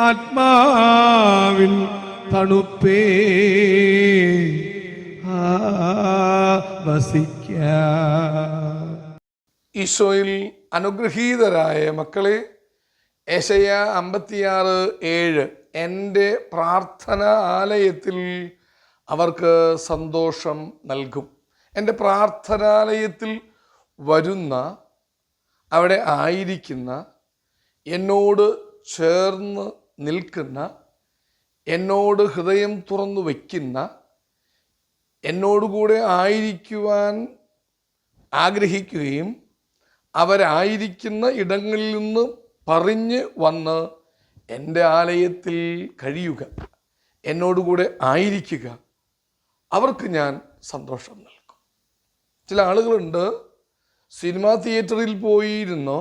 ആത്മാവിൻ തണുപ്പേ. വസിക്ക. ഈശോയിൽ അനുഗ്രഹീതരായ മക്കളെ ഏശയ അമ്പത്തിയാറ് ഏഴ് എന്റെ പ്രാർത്ഥന ആലയത്തിൽ അവർക്ക് സന്തോഷം നൽകും. എന്റെ പ്രാർത്ഥനാലയത്തിൽ വരുന്ന അവിടെ ആയിരിക്കുന്ന എന്നോട് ചേർന്ന് നിൽക്കുന്ന എന്നോട് ഹൃദയം തുറന്നു വയ്ക്കുന്ന എന്നോടുകൂടെ ആയിരിക്കുവാൻ ആഗ്രഹിക്കുകയും അവരായിരിക്കുന്ന ഇടങ്ങളിൽ നിന്ന് പറഞ്ഞ് വന്ന് എന്റെ ആലയത്തിൽ കഴിയുക എന്നോടുകൂടെ ആയിരിക്കുക അവർക്ക് ഞാൻ സന്തോഷം നൽകും. ചില ആളുകളുണ്ട് സിനിമാ തിയേറ്ററിൽ പോയിരുന്നോ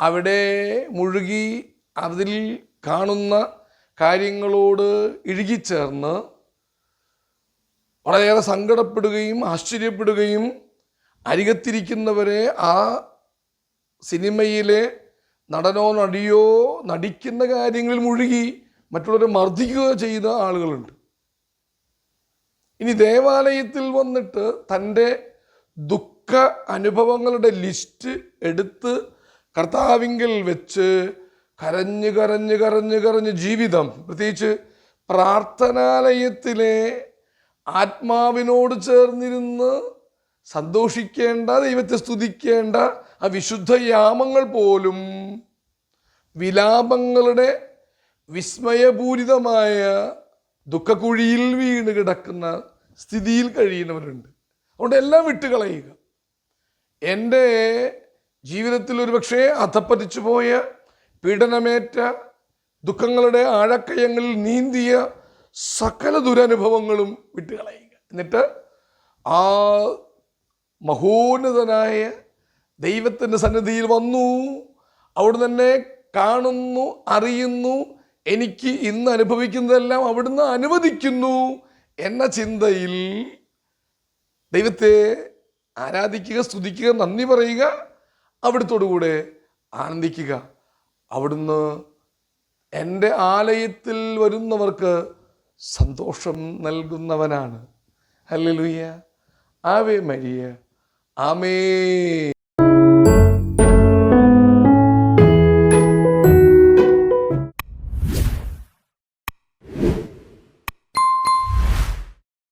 അവിടെ മുഴുകി അതിൽ കാണുന്ന കാര്യങ്ങളോട് ഇഴുകിച്ചേർന്ന് വളരെയേറെ സങ്കടപ്പെടുകയും ആശ്ചര്യപ്പെടുകയും അരികത്തിരിക്കുന്നവരെ ആ സിനിമയിലെ നടനോ നടിയോ നടിക്കുന്ന കാര്യങ്ങളിൽ മുഴുകി മറ്റുള്ളവരെ മർദ്ദിക്കുക ചെയ്ത ആളുകളുണ്ട്. ഇനി ദേവാലയത്തിൽ വന്നിട്ട് തന്റെ ദുഃഖ അനുഭവങ്ങളുടെ ലിസ്റ്റ് എടുത്ത് കർത്താവിങ്കൽ വെച്ച് കരഞ്ഞ് കരഞ്ഞ് കരഞ്ഞ് കരഞ്ഞ് ജീവിതം. പ്രത്യേകിച്ച് പ്രാർത്ഥനാലയത്തിലെ ആത്മാവിനോട് ചേർന്നിരുന്ന് സന്തോഷിക്കേണ്ട ദൈവത്തെ സ്തുതിക്കേണ്ട ആ വിശുദ്ധ യാമങ്ങൾ പോലും വിലാപങ്ങളുടെ വിസ്മയപൂരിതമായ ദുഃഖക്കുഴിയിൽ വീണ് കിടക്കുന്ന സ്ഥിതിയിൽ കഴിയുന്നവരുണ്ട്. അതുകൊണ്ട് എല്ലാം വിട്ടുകളയുക. എന്റെ ജീവിതത്തിൽ ഒരുപക്ഷെ അധപ്പതിച്ചു പോയ പീഡനമേറ്റ ദുഃഖങ്ങളുടെ ആഴക്കയങ്ങളിൽ നീന്തിയ സകല ദുരനുഭവങ്ങളും വിട്ടുകളയുക. എന്നിട്ട് ആ മഹോന്നതനായ ദൈവത്തിന്റെ സന്നിധിയിൽ വന്നു. അവിടെ തന്നെ കാണുന്നു അറിയുന്നു. എനിക്ക് ഇന്ന് അനുഭവിക്കുന്നതെല്ലാം അവിടുന്ന് അനുവദിക്കുന്നു എന്ന ചിന്തയിൽ ദൈവത്തെ ആരാധിക്കുക സ്തുതിക്കുക നന്ദി പറയുക അവിടുത്തോടു കൂടെ ആനന്ദിക്കുക. അവിടുന്ന് എന്റെ ആലയത്തിൽ വരുന്നവർക്ക് സന്തോഷം നൽകുന്നവനാണ്. ഹല്ലേലൂയ. Ave Maria. ആമേ